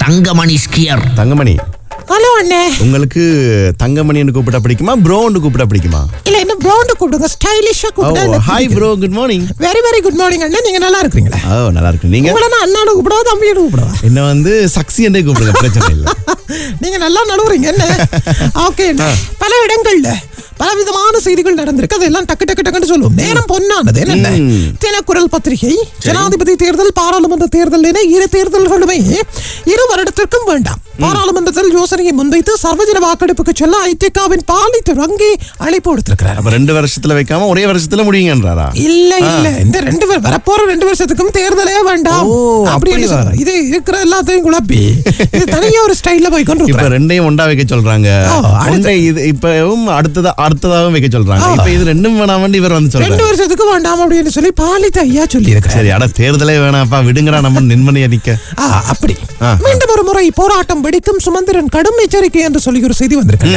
தங்கமணி ஸ்கியர். தங்கமணி. ஹலோ அண்ணே. உங்களுக்கு தங்கமணின்னு கூப்பிட பிடிக்குமா? ப்ரோன்னு கூப்பிட பிடிக்குமா? இல்ல என்ன ப்ரௌண்ட் கூப்பிடுங்க. ஸ்டைலிஷா ஓ கூப்பிடுங்க hi bro good morning very very good morning அண்ணே. நீங்க நல்லா இருக்கீங்களா ஓ நல்லா இருக்கு நீங்க? உங்களை நான் அண்ணாடு கூப்பிடுவா தம்பியோட கூப்பிடுவா? என்ன வந்து சக்சி என்றே கூப்பிடுங்க பிரச்சனை இல்லை. நீங்க நல்லா நடுவுறீங்க என்ன ஓகே பல இடங்கள்ல பலவிதமான செய்திகள் நடந்திருக்கு. அதெல்லாம் டக்கு டக்கு டக்குன்னு சொல்லுவோம். நேரம் பொன்னானது. என்ன தினக்குரல் பத்திரிகை ஜனாதிபதி தேர்தல் பாராளுமன்ற தேர்தல் என இரு தேர்தல்களுமே இரு வருடத்திற்கும் வேண்டாம். பாராளுமன்றத்தில் யோசனையை முன்வைத்து சர்வஜன வாக்கெடுப்புக்கு செல்ல ஐடிகாவின் பாலித்து வங்கி அழைப்பு கொடுத்திருக்கிறார் அப்ப ரெண்டு வருஷத்துல வைக்காம ஒரே வருஷத்துல முடியுங்கன்றாரா இல்ல இல்ல. இந்த ரெண்டு வரப்போற ரெண்டு வருஷத்துக்கும் தேர்தலே வேண்டாம். அப்படின்னு. இது இருக்கிற எல்லாத்தையும் குழப்பி இது தனியா ஒரு ஸ்டைல்ல போய் கொண்டு இப்ப. ரெண்டையும் ஒண்டா வைக்க சொல்றாங்க. இது இப்பவும் அடுத்ததா அடுத்ததாகவும் வைக்க சொல்றாங்க. இப்ப இது ரெண்டும் வேணாமன்னு இவர் வந்து ரெண்டு வருஷத்துக்கு வேண்டாம் அப்படின்னு சொல்லி பாலித்த ஐயா சொல்லி சரி அட தேர்தலே வேணாம்ப்பா. விடுங்கடா நம்ம நிம்மதியா நிக்க. அப்படி. மீண்டும் ஒரு முறை போராட்டம் வெடிக்கும் சுமந்திரன் கடும் எச்சரிக்கை என்று சொல்லி ஒரு செய்தி வந்திருக்கு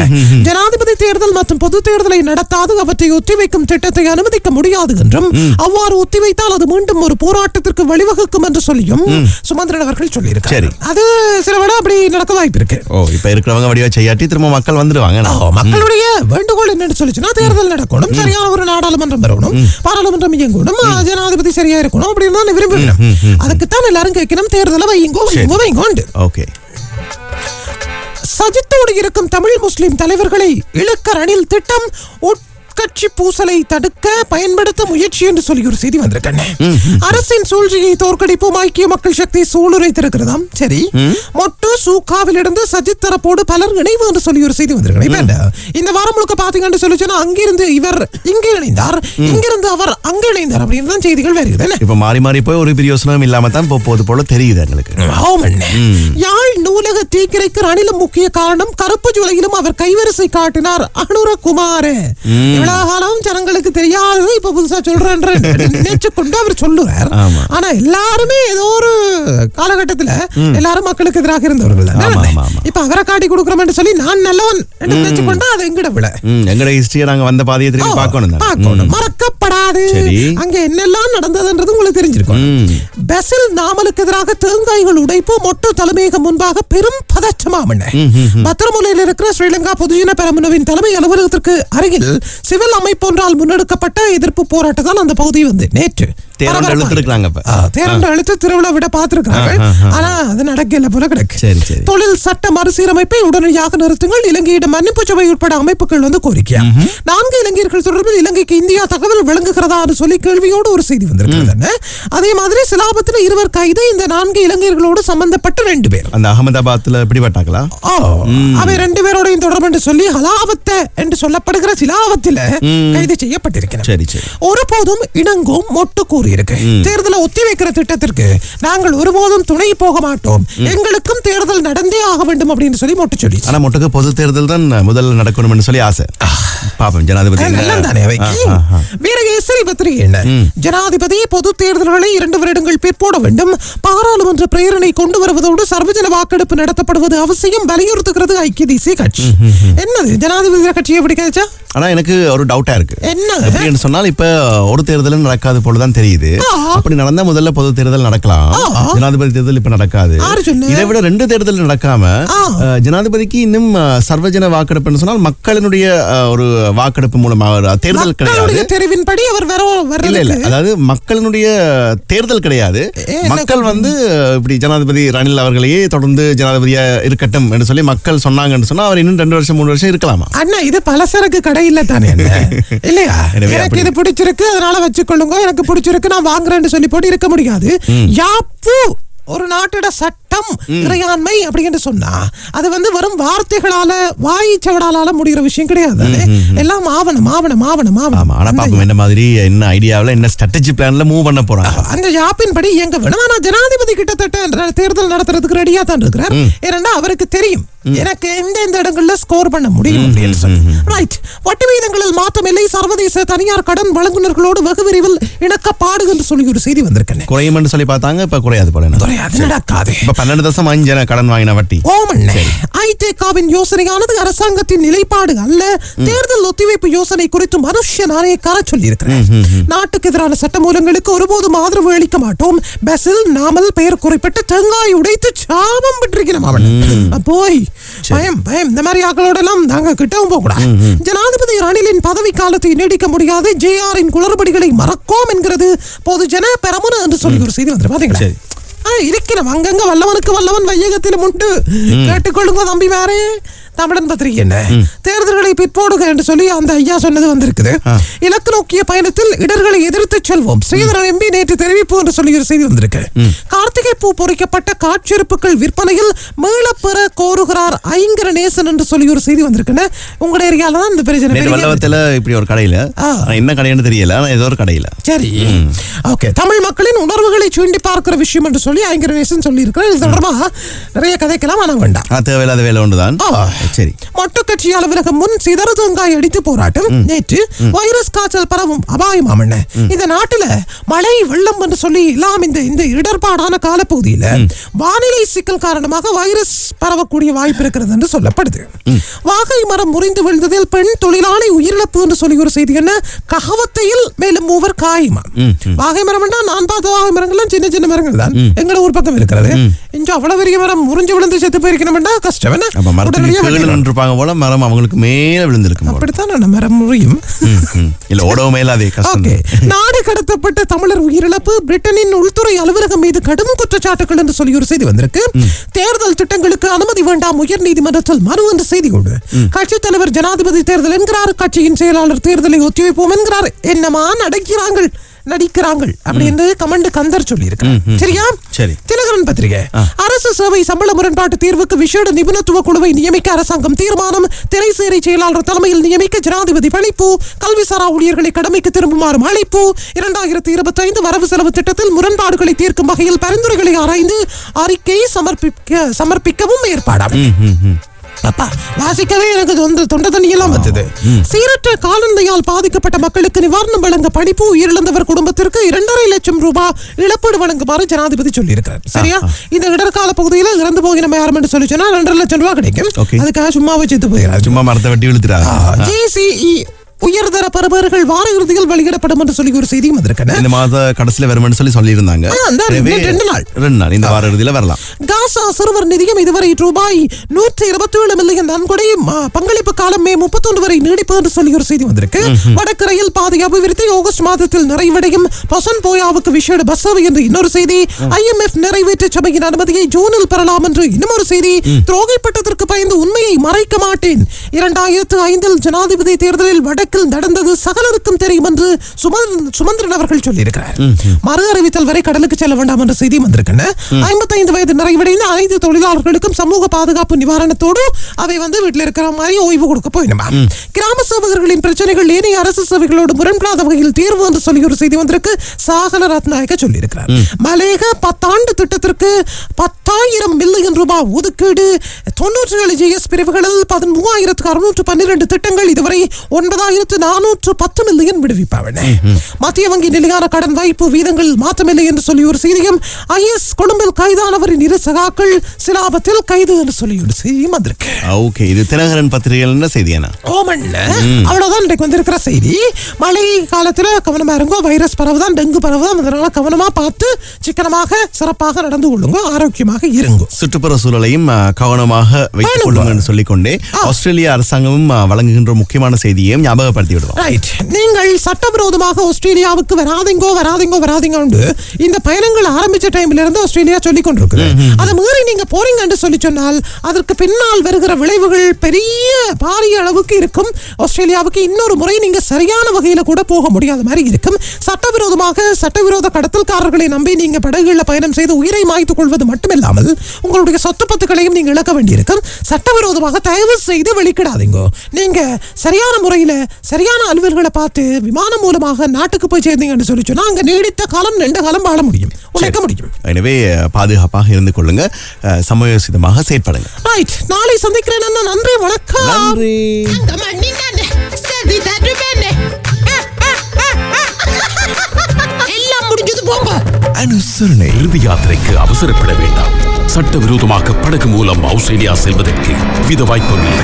ஜனாதிபதி தேர்தல் மற்றும் பொது தேர்தலை நடத்தாது அவற்றை ஒத்திவைக்கும் திட்டத்தை அனுமதிக்க முடியாது என்றும் அவ்வாறு ஒத்திவைத்தால் அது மீண்டும் ஒரு போராட்டத்திற்கு வழிவகுக்கும் என்று சொல்லியும் சுமந்திரன் அவர்கள் சொல்லியிருக்காரு. அது சில விட அப்படி நடக்க வாய்ப்பு இருக்கு. ஓ இப்ப இருக்கிறவங்க வடிவா செய்யாட்டி திரும்ப மக்கள் வந்துடுவாங்க ஆ, மக்களுடைய வேண்டுகோள் என்னன்னு சொல்லிச்சுன்னா தேர்தல் நடக்கணும். சரியான ஒரு நாடாளுமன்றம் வரணும். பாராளுமன்றம் இயங்கணும். ஜனாதிபதி சரியா இருக்கணும் அப்படின்னு தான் விரும்புகிறோம் அதுக்குத்தான் எல்லாரும் கேட்கணும். தேர்தலை வைங்கோ வைங்கோ வைங்கோண்டு ஓகே. சஜித்தோடு இருக்கும் தமிழ் முஸ்லிம் தலைவர்களை இழுக்க ரணில் திட்டம் உட்கட்சி பூசலை தடுக்க பயன்படுத்த முயற்சி என்று சொல்லி ஒரு செய்தி வந்திருக்கேன் அரசின் சூழ்ச்சியை தோற்கடிப்போம். ஐக்கிய மக்கள் சக்தி சூளுரைத்திருக்கிறதாம் சரி. மொட்டு சூக்காவிலிருந்து சஜித் தரப்போடு பலர் இணைவு என்று சொல்லி ஒரு செய்தி வந்திருக்கேன் இப்ப இந்த- வாரம் முழுக்க பாத்தீங்கன்னு சொல்லிச்சுன்னா அங்கிருந்து இவர் இங்கே இணைந்தார். இங்கிருந்து அவர் அங்கே இணைந்தார் அப்படின்னு தான் செய்திகள் வருகிறது? இப்ப மாறி மாறி போய் ஒரு பிரயோசனம் இல்லாம தான் போ- போகுது போல தெரியுது எங்களுக்கு. ஆமண்ணே. யாழ் நூலக தீக்கிரைக்கு ரணிலும் முக்கிய காரணம் கருப்பு ஜூலையிலும் அவர் கைவரிசை காட்டினார் அனுரகுமார். இவ்வளவு காலம் ஜனங்களுக்கு தெரியாது இப்ப புதுசா சொல்றேன்ற நினைச்சு கொண்டு அவர் சொல்லுவார். ஆனா எல்லாருமே ஏதோ ஒரு காலகட்டத்துல எல்லாரும் மக்களுக்கு எதிராக இருந்தவர்கள். இப்ப அவரை காட்டி கொடுக்குறோம்னு சொல்லி நான் நல்லவன் நினைச்சு கொண்டா அது எங்கிட விட எங்கட ஹிஸ்டரியை நாங்க வந்த பாதையை திரும்பி பார்க்கணும்? பார்க்கணும். மறக்கப்படாது சரி. அங்க என்னெல்லாம் நடந்ததுன்றது உங்களுக்கு தெரிஞ்சிருக்கும். பெசில் நாமலுக்கு எதிராக தேங்காய்கள் உடைப்பு மொட்டு தலைமையகம் முன்பாக பெரும் பதற்றமாமண்ண பத்திரமுலையில் இருக்கிற ஸ்ரீலங்கா பொதுஜன பெரமுனவின் தலைமை அலுவலகத்திற்கு அருகில் சிவில் அமைப்பு ஒன்றால் முன்னெடுக்கப்பட்ட எதிர்ப்பு போராட்டம் தான் அந்த பகுதி வந்து நேற்று தேரண்டு இப்ப. ஆ, தேரண்டு அழுத்து திருவிழா விட ஆ. ஆனா அது நடக்கல போல கிடக்கு. தொழில் சட்ட மறுசீரமைப்பை உடனடியாக நிறுத்துங்கள். இலங்கையிடம் மன்னிப்பு சபை உட்பட அமைப்புகள் வந்து கோரிக்கை. நான்கு இலங்கையர்கள் தொடர்பில் இலங்கைக்கு இந்தியா தகவல் வழங்குகிறதா என்று சொல்லி கேள்வியோடு ஒரு செய்தி வந்திருக்கிறது? அதே மாதிரி சிலாபத்தில் இருவர் கைது. இந்த நான்கு இலங்கையர்களோடு சம்பந்தப்பட்ட ரெண்டு பேர். அந்த அகமதாபாத்ல பிடிபட்டாங்களா? அவை ரெண்டு பேரோடையும் தொடர்பு என்று சொல்லி ஹலாவத்த என்று சொல்லப்படுகிற சிலாவத்தில கைது செய்யப்பட்டிருக்கிறார் ஒருபோதும் இணங்கும் மொட்டு கூறியிருக்கு தேர்தலை ஒத்திவைக்கிற திட்டத்திற்கு நாங்கள் ஒருபோதும் துணை போக மாட்டோம். எங்களுக்கும் தேர்தல் நடந்தே ஆக வேண்டும் அப்படின்னு சொல்லி மொட்டு சொல்லி ஆனா மொட்டுக்கு பொது தேர்தல் தான் முதல்ல நடக்கணும்னு சொல்லி ஆசை. பாப்போம் ஜனாதிபதி. வேற கேசரி பத்திரிகை என்ன? ஜனாதிபதி பொது தேர்தல்களை இரண்டு வருடங்கள் பிற்போட வேண்டும். பாராளுமன்ற பிரேரணை கொண்டு வருவதோடு சர்வஜன வாக்கெடுப்பு நடத்தப்படுவது அவசியம். வலியுறுத்துகிறது ஐக்கிய தேசிய கட்சி. என்னது ஜனாதிபதி கட்சி எப்படி கிடைச்சா ஆனா எனக்கு ஒரு டவுட்டா இருக்கு. என்ன? எப்படின்னு சொன்னால் இப்ப ஒரு தேர்தலும் நடக்காது போலதான் தெரியுது. அப்படி நடந்தா முதல்ல பொது தேர்தல் நடக்கலாம். ஜனாதிபதி தேர்தல் இப்ப நடக்காது? இதை விட ரெண்டு தேர்தல் நடக்காம ஜனாதிபதிக்கு இன்னும் சர்வஜன வாக்கெடுப்புன்னு சொன்னால் மக்களினுடைய ஒரு வாக்கெடுப்பு மூலமா ஒரு தேர்தல் கிடையாது. தெரிவின்படி அவர் வர இல்ல இல்ல. அதாவது மக்களினுடைய தேர்தல் கிடையாது. மக்கள் வந்து இப்படி ஜனாதிபதி ரணில் அவர்களையே தொடர்ந்து ஜனாதிபதியா இருக்கட்டும் என்று சொல்லி மக்கள் சொன்னாங்கன்னு சொன்னா அவர் இன்னும் ரெண்டு வருஷம் மூணு வருஷம் இருக்கலாமா? அண்ணா இது பலசரக்கு கடை இல்ல தானே? இல்லையா? எனக்கு இது பிடிச்சிருக்கு அதனால வச்சுக்கொள்ளுங்க. எனக்கு பிடிச்சிருக்கு நான் வாங்குறேன்னு சொல்லி போட்டு இருக்க முடியாது. யாப்பு ஒரு நாட்டோட சட்ட திட்டம் இறையாண்மை அப்படின்னு சொன்னா அது வந்து வெறும் வார்த்தைகளால வாய் சவடாலால முடிகிற விஷயம் கிடையாது. எல்லாம் ஆவணம் ஆவணம் ஆவணம் ஆமா ஆனா ஆவணம் பாப்போம் என்ன மாதிரி என்ன ஐடியாவில் என்ன ஸ்ட்ராட்டஜி பிளான்ல மூவ் பண்ண போறாங்க. அந்த ஜாப்பின் படி எங்க வேணும். ஆனா ஜனாதிபதி கிட்டத்தட்ட தேர்தல் நடத்துறதுக்கு ரெடியா தான் இருக்கிறார். ஏன்னா அவருக்கு தெரியும். எனக்கு எந்த எந்த இடங்கள்ல ஸ்கோர் பண்ண முடியும் அப்படின்னு சொல்லி. ரைட் வட்டி விகிதங்களில் மாற்றம் இல்லை சர்வதேச தனியார் கடன் வழங்குனர்களோடு வெகு விரைவில் இணக்கப்பாடு என்று சொல்லி ஒரு செய்தி வந்திருக்கேன் குறையும்னு சொல்லி பார்த்தாங்க இப்ப குறையாது போல? அது நடக்காது பன்னெண்டு தசம் அஞ்சு கடன் வாங்கின வட்டி. ஓமண்ணே ஐடெகாவின் யோசனையானது அரசாங்கத்தின் நிலைப்பாடு அல்ல. தேர்தல் ஒத்திவைப்பு யோசனை குறித்து மனுஷ்ய நாணயக்கார சொல்லியிருக்கிறேன் நாட்டுக்கு எதிரான சட்டமூலங்களுக்கு ஒருபோதும் ஆதரவு அளிக்க மாட்டோம். பெசில் நாமல் பெயர் குறிப்பிட்டு தேங்காய் உடைத்து சாபம் பெற்றிருக்கிறோம் அவன். போய். பயம் பயம். இந்த மாதிரி ஆக்களோட எல்லாம் நாங்க கிட்டவும் போக கூடாது ஜனாதிபதி ரணிலின் பதவி காலத்தை நீடிக்க முடியாது. ஜேஆரின் குளறுபடிகளை மறக்கோம் என்கிறது பொதுஜன பெரமுன என்று சொல்லி ஒரு செய்தி வந்து பாத்தீங்களா? இருக்கிறோம் அங்கங்க வல்லவனுக்கு வல்லவன் வையகத்திலும் உண்டு. கேட்டுக்கொள்ளுங்க தம்பி வேறே தமிழன் பத்திரிகை என்ன? தேர்தல்களை பிற்போடுக என்று சொல்லி அந்த ஐயா சொன்னது வந்திருக்குது. இலக்கு நோக்கிய பயணத்தில் இடர்களை எதிர்த்து செல்வோம். ஸ்ரீதரன் எம்பி நேற்று தெரிவிப்பு என்று சொல்லி ஒரு செய்தி வந்திருக்கு. கார்த்திகை பூ பொறிக்கப்பட்ட காட்சியிருப்புகள் விற்பனையில் மீளப்பெற கோருகிறார் ஐங்கர நேசன் என்று சொல்லி ஒரு செய்தி வந்திருக்குன்னு உங்க ஏரியால தான் இந்த பிரச்சனை வல்லவத்துல இப்படி ஒரு கடையில. என்ன கடைன்னு தெரியல ஏதோ ஒரு கடையில. சரி. ஓகே. தமிழ் மக்களின் உணர்வுகளை சுண்டி பார்க்கிற விஷயம் என்று சொல்லி ஐங்கரநேசன் சொல்லி இருக்கிறார் இது தொடர்பாக நிறைய கதைக்கலாம் ஆனா வேண்டாம். தேவையில்லாத வேலை ஒன்றுதான். சரி. மொட்டுக்கட்சி அலுவலகம் முன் சிதறு தேங்காய் அடித்து போராட்டம் நேற்று வைரஸ் காய்ச்சல் பரவும் அபாயமாம் என்ன இந்த நாட்டுல மழை வெள்ளம் என்று சொல்லி எல்லாம் இந்த இந்த இடர்பாடான காலப்பகுதியில வானிலை சிக்கல் காரணமாக வைரஸ் பரவக்கூடிய வாய்ப்பு இருக்கிறது என்று சொல்லப்படுது. வாகை மரம் முறிந்து விழுந்ததில் பெண் தொழிலாளி உயிரிழப்பு என்று சொல்லி ஒரு செய்தி என்ன? ககவத்தையில் மேலும் மூவர் காயமா வாகை மரம் நான் பார்த்த வாகை மரங்கள்லாம் சின்ன சின்ன மரங்கள் தான். எங்க ஊர் பக்கம் இருக்கிறது. இங்க அவ்வளவு பெரிய மரம் முறிஞ்சு விழுந்து செத்து போயிருக்கணும்னா கஷ்டம் என்ன? வெட்டிடணும். நின்றுப்பாங்க போல மரம் அவங்களுக்கு மேல விழுந்திருக்கும். அப்படித்தான் மரம் முறியும். இல்ல ஓடவும் மேல அதே கஷ்டம் ஓகே. நாடு கடத்தப்பட்ட தமிழர் உயிரிழப்பு பிரிட்டனின் உள்துறை அலுவலகம் மீது கடும் குற்றச்சாட்டுகள் என்று சொல்லி ஒரு செய்தி வந்திருக்கு. தேர்தல் திட்டங்களுக்கு அனுமதி வேண்டாம் உயர் நீதிமன்றத்தில் மனு என்ற செய்தி உண்டு கட்சித் தலைவர் ஜனாதிபதி தேர்தல் என்கிறார் கட்சியின் செயலாளர் தேர்தலை ஒத்திவைப்போம் என்கிறார். என்னமா நடக்கிறாங்கள் நடிக்கிறாங்கள் அப்படின்னு கமெண்ட் கந்தர் சொல்லி சரியா? சரி. திலகரன் பத்திரிகை. அரசு சேவை சம்பள முரண்பாட்டு தீர்வுக்கு விசேட நிபுணத்துவ குழுவை நியமிக்க அரசாங்கம் தீர்மானம். திரைசேரி செயலாளர் தலைமையில் நியமிக்க ஜனாதிபதி பணிப்பு. கல்விசாரா ஊழியர்களை கடமைக்கு திரும்புமாறு அழைப்பு. இரண்டாயிரத்தி இருபத்தி ஐந்து வரவு செலவு திட்டத்தில் முரண்பாடுகளை தீர்க்கும் வகையில் பரிந்துரைகளை ஆராய்ந்து அறிக்கை சமர்ப்பிக்க சமர்ப்பிக்கவும் ஏற்பாடாம் அப்பா வாசிக்கவே எனக்கு தொண்டை தொண்டை தண்ணி எல்லாம் வந்தது. சீரற்ற காலநிலையால் பாதிக்கப்பட்ட மக்களுக்கு நிவாரணம் வழங்க படிப்பு உயிரிழந்தவர் குடும்பத்திற்கு இரண்டரை லட்சம் ரூபாய் இழப்பீடு வழங்குமாறு ஜனாதிபதி சொல்லியிருக்கிறார். சரியா? இந்த இடர்கால பகுதியில் இறந்து போகிற யாரும் என்று சொல்லி சொன்னா ரெண்டரை லட்சம் ரூபாய் கிடைக்கும். அதுக்காக சும்மா வச்சுட்டு போயிடாது சும்மா மரத்தை வெட்டி விழுத்துறாங்க ஜிசிஇ உயர்தர பெறுபவர்கள் வார இறுதியில் வெளியிடப்படும் என்று சொல்லி ஒரு செய்தியும் வந்திருக்கேன் இந்த மாத கடைசியில வரும்னு சொல்லி சொல்லியிருந்தாங்க. ரெண்டு நாள். ரெண்டு நாள் இந்த வார இறுதியில வரலாம். காசா சிறுவர் நிதியம் இதுவரை ரூபாய் நூற்றி இருபத்தி ஏழு மில்லியன் நன்கொடை பங்களிப்பு காலம் மே முப்பத்தொன்று வரை நீடிப்பு என்று சொல்லி ஒரு செய்தி வந்திருக்கு. வடக்கு ரயில் பாதை அபிவிருத்தி ஆகஸ்ட் மாதத்தில் நிறைவடையும். பசன் போயாவுக்கு விசேட பஸ் சேவை என்று இன்னொரு செய்தி. ஐஎம்எஃப் நிறைவேற்று சபையின் அனுமதியை ஜூனில் பெறலாம் என்று இன்னும் செய்தி. துரோகைப்பட்டதற்கு பயந்து உண்மையை மறைக்க மாட்டேன். இரண்டாயிரத்து ஐந்தில் ஜனாதிபதி தேர்தலில் வடக்கில் நடந்தது சகலருக்கும் தெரியும் என்று சுமந்திரன் அவர்கள் சொல்லியிருக்கிறார் மறு அறிவித்தல் வரை கடலுக்கு செல்ல வேண்டாம் என்ற செய்தி வந்திருக்குன்னு ஐம்பத்தைந்து வயது நிறைவடைந்த அனைத்து தொழிலாளர்களுக்கும் சமூக பாதுகாப்பு நிவாரணத்தோடு அவை வந்து வீட்டில் இருக்கிற மாதிரி ஓய்வு கொடுக்க போயிடுமா? கிராம சேவகர்களின் பிரச்சனைகள் ஏனைய அரசு சேவைகளோடு முரண்படாத வகையில் தீர்வு என்று சொல்லி ஒரு செய்தி வந்திருக்கு. சாகல ரத்நாயக்க சொல்லியிருக்கிறார். மலேக பத்தாண்டு திட்டத்திற்கு பத்தாயிரம் மில்லியன் ரூபாய் ஒதுக்கீடு தொன்னூற்றி ஏழு ஜிஎஸ் பிரிவுகளில் பதிமூவாயிரத்து அறுநூற்று பன்னிரண்டு திட்டங்கள் இதுவரை ஒன்பதாயிரத்து நானூற்று பத்து மில்லியன் விடுவிப்பாவன. மத்திய வங்கி நிலையான கடன் வாய்ப்பு வீதங்கள் மாற்றமில்லை என்று சொல்லி ஒரு செய்தியும் ஐஎஸ் கொழும்பில் கைதானவரின் இரு சகாக்கள் சிலாபத்தில் கைது என்று சொல்லி ஒரு செய்தியும் வந்திருக்கு. ஓகே. இது தினகரன் பத்திரிகையில் என்ன செய்தி ஓமன்ல? அவ்வளவுதான் இன்றைக்கு வந்திருக்கிற செய்தி. மழை காலத்துல கவனமா இருங்கோ வைரஸ் பரவுதான் டெங்கு பரவுதான் அதனால கவனமா பார்த்து சிக்கனமாக சிறப்பாக நடந்து கொள்ளுங்க ஆரோக்கியமாக இருங்க. சுற்றுப்புற சூழலையும் கவனமாக வைத்துக் கொள்ளுங்கள் என்று சொல்லிக்கொண்டே ஆஸ்திரேலிய அரசாங்கமும் வழங்குகின்ற முக்கியமான செய்தியையும் ஞாபக ஞாபகப்படுத்தி விடுவோம் ரைட் நீங்கள் சட்டவிரோதமாக ஆஸ்திரேலியாவுக்கு வராதீங்கோ வராதீங்கோ வராதீங்கன்னு இந்த பயணங்கள் ஆரம்பிச்ச டைம்ல இருந்து ஆஸ்திரேலியா சொல்லி கொண்டிருக்குது. அதை மீறி நீங்க போறீங்கன்னு சொல்லி சொன்னால் அதற்கு பின்னால் வருகிற விளைவுகள் பெரிய பாரிய அளவுக்கு இருக்கும். ஆஸ்திரேலியாவுக்கு இன்னொரு முறை நீங்க சரியான வகையில கூட போக முடியாத மாதிரி இருக்கும். சட்டவிரோதமாக சட்டவிரோத கடத்தல்காரர்களை நம்பி நீங்க படகுகளில் பயணம் செய்து உயிரை மாய்த்துக் கொள்வது மட்டுமில்லாமல் உங்களுடைய சொத்து பத்துக்களையும் நீங்க இழக்க வேண்டியிருக்கும். சட்டவிரோதமாக தயவு செய்து வெளிக்கிடாதீங்க. நீங்க சரியான முறையில சரியான அலுவல்களை பார்த்து விமானம் மூலமாக நாட்டுக்கு போய் சேர்ந்தீங்கன்னு சொல்லி சொன்னா அங்க நீடித்த காலம் நீண்ட காலம் வாழ முடியும். உழைக்க முடியும். எனவே பாதுகாப்பாக இருந்து கொள்ளுங்க. சமயோசிதமாக செயற்படுங்க. ரைட் நாளை சந்திக்கிறேன் அண்ணா. நன்றி வணக்கம். நன்றி. தங்கமணி தானே சரி தருவேனே. எல்லாம் முடிஞ்சது போங்க. அனுசரணை. இறுதி யாத்திரைக்கு அவசரப்பட வேண்டாம். சட்டவிரோதமாக படகு மூலம் ஆஸ்திரேலியா செல்வதற்கு வித வாய்ப்புகள்